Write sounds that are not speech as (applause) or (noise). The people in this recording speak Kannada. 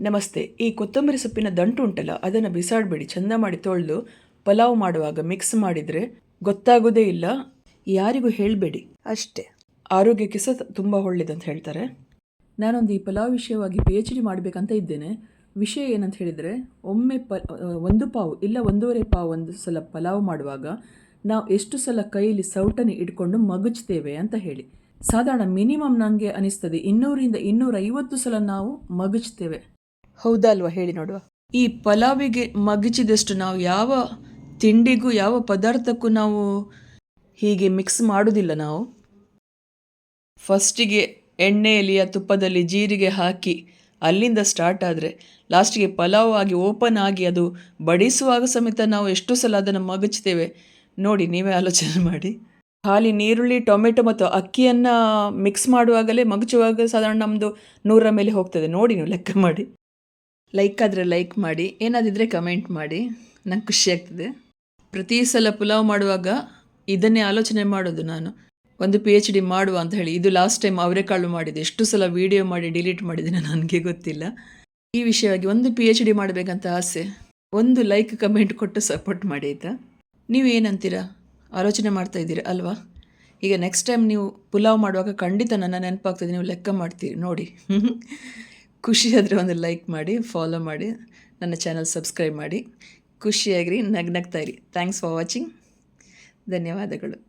ನಮಸ್ತೆ. ಈ ಕೊತ್ತಂಬರಿ ಸೊಪ್ಪಿನ ದಂಟು ಉಂಟಲ್ಲ ಅದನ್ನು ಬಿಸಾಡಬೇಡಿ. ಚಂದ ಮಾಡಿ ತೊಳೆದು ಪಲಾವ್ ಮಾಡುವಾಗ ಮಿಕ್ಸ್ ಮಾಡಿದರೆ ಗೊತ್ತಾಗೋದೇ ಇಲ್ಲ. ಯಾರಿಗೂ ಹೇಳಬೇಡಿ. ಅಷ್ಟೇ. ಆರೋಗ್ಯಕ್ಕೆ ಸಹ ತುಂಬ ಒಳ್ಳೇದಂತ ಹೇಳ್ತಾರೆ. ನಾನೊಂದು ಈ ಪಲಾವ್ ವಿಷಯವಾಗಿ ಪಿ ಎಚ್ ಡಿ ಮಾಡಬೇಕಂತ ಇದ್ದೇನೆ. ವಿಷಯ ಏನಂತ ಹೇಳಿದರೆ ಒಮ್ಮೆ ಪ ಒಂದು ಪಾವು ಇಲ್ಲ ಒಂದೂವರೆ ಪಾವು ಒಂದು ಸಲ ಪಲಾವ್ ಮಾಡುವಾಗ ನಾವು ಎಷ್ಟು ಸಲ ಕೈಯಲ್ಲಿ ಸೌಟನ್ನು ಇಟ್ಕೊಂಡು ಮಗುಚ್ತೇವೆ ಅಂತ ಹೇಳಿ. ಸಾಧಾರಣ ಮಿನಿಮಮ್ ನನಗೆ ಅನಿಸ್ತದೆ. ಇನ್ನೂರಿಂದ ಇನ್ನೂರೈವತ್ತು ಸಲ ನಾವು ಮಗುಚ್ತೇವೆ. ಹೌದಾ ಅಲ್ವಾ ಹೇಳಿ ನೋಡುವ. ಈ ಪಲಾವಿಗೆ ಮಗಚಿದಷ್ಟು ನಾವು ಯಾವ ತಿಂಡಿಗೂ, ಯಾವ ಪದಾರ್ಥಕ್ಕೂ ನಾವು ಹೀಗೆ ಮಿಕ್ಸ್ ಮಾಡೋದಿಲ್ಲ ನಾವು. ಫಸ್ಟಿಗೆ ಎಣ್ಣೆಯಲ್ಲಿ ಆ ತುಪ್ಪದಲ್ಲಿ ಜೀರಿಗೆ ಹಾಕಿ ಅಲ್ಲಿಂದ ಸ್ಟಾರ್ಟ್ ಆದರೆ ಲಾಸ್ಟಿಗೆ ಪಲಾವ್ ಆಗಿ ಓಪನ್ ಆಗಿ ಅದು ಬಡಿಸುವಾಗ ಸಮೇತ ನಾವು ಎಷ್ಟು ಸಲ ಅದನ್ನು ಮಗಚ್ತೇವೆ. ನೋಡಿ, ನೀವೇ ಆಲೋಚನೆ ಮಾಡಿ. ಖಾಲಿ ನೀರುಳ್ಳಿ, ಟೊಮೆಟೊ ಮತ್ತು ಅಕ್ಕಿಯನ್ನು ಮಿಕ್ಸ್ ಮಾಡುವಾಗಲೇ ಮಗಚುವಾಗ ಸಾಧಾರಣ ನಮ್ಮದು ನೂರ ಮೇಲೆ ಹೋಗ್ತದೆ. ನೋಡಿ ನೀವು ಲೆಕ್ಕ ಮಾಡಿ. ಲೈಕ್ ಆದರೆ ಲೈಕ್ ಮಾಡಿ, ಏನಾದಿದ್ರೆ ಕಮೆಂಟ್ ಮಾಡಿ, ನಂಗೆ ಖುಷಿ ಆಗ್ತದೆ. ಪ್ರತಿ ಸಲ ಪುಲಾವ್ ಮಾಡುವಾಗ ಇದನ್ನೇ ಆಲೋಚನೆ ಮಾಡೋದು ನಾನು. ಒಂದು ಪಿ ಎಚ್ ಡಿ ಮಾಡುವ ಅಂತ ಹೇಳಿ, ಇದು ಲಾಸ್ಟ್ ಟೈಮ್ ಅವರೆಕಾಳು ಮಾಡಿದೆ ಎಷ್ಟು ಸಲ ವೀಡಿಯೋ ಮಾಡಿ ಡಿಲೀಟ್ ಮಾಡಿದ್ದೀನಿ ನನಗೆ ಗೊತ್ತಿಲ್ಲ. ಈ ವಿಷಯವಾಗಿ ಒಂದು ಪಿ ಎಚ್ ಡಿ ಮಾಡಬೇಕಂತ ಆಸೆ. ಒಂದು ಲೈಕ್ ಕಮೆಂಟ್ ಕೊಟ್ಟು ಸಪೋರ್ಟ್ ಮಾಡಿ ಆಯಿತಾ? ನೀವು ಏನಂತೀರಾ ಆಲೋಚನೆ ಮಾಡ್ತಾ ಇದ್ದೀರಾ ಅಲ್ವಾ? ಈಗ ನೆಕ್ಸ್ಟ್ ಟೈಮ್ ನೀವು ಪುಲಾವ್ ಮಾಡುವಾಗ ಖಂಡಿತ ನನ್ನ ನೆನಪಾಗ್ತದೆ, ನೀವು ಲೆಕ್ಕ ಮಾಡ್ತೀರಿ, ನೋಡಿ. (laughs) ಖುಷಿಯಾದರೆ ಒಂದು ಲೈಕ್ ಮಾಡಿ ಫಾಲೋ ಮಾಡಿ, ನನ್ನ ಚಾನಲ್ ಸಬ್ಸ್ಕ್ರೈಬ್ ಮಾಡಿ. ಖುಷಿಯಾಗಿರಿ, ನಗ್ನಗ್ತಾ ಇರಿ. ಥ್ಯಾಂಕ್ಸ್ ಫಾರ್ ವಾಚಿಂಗ್ ಧನ್ಯವಾದಗಳು.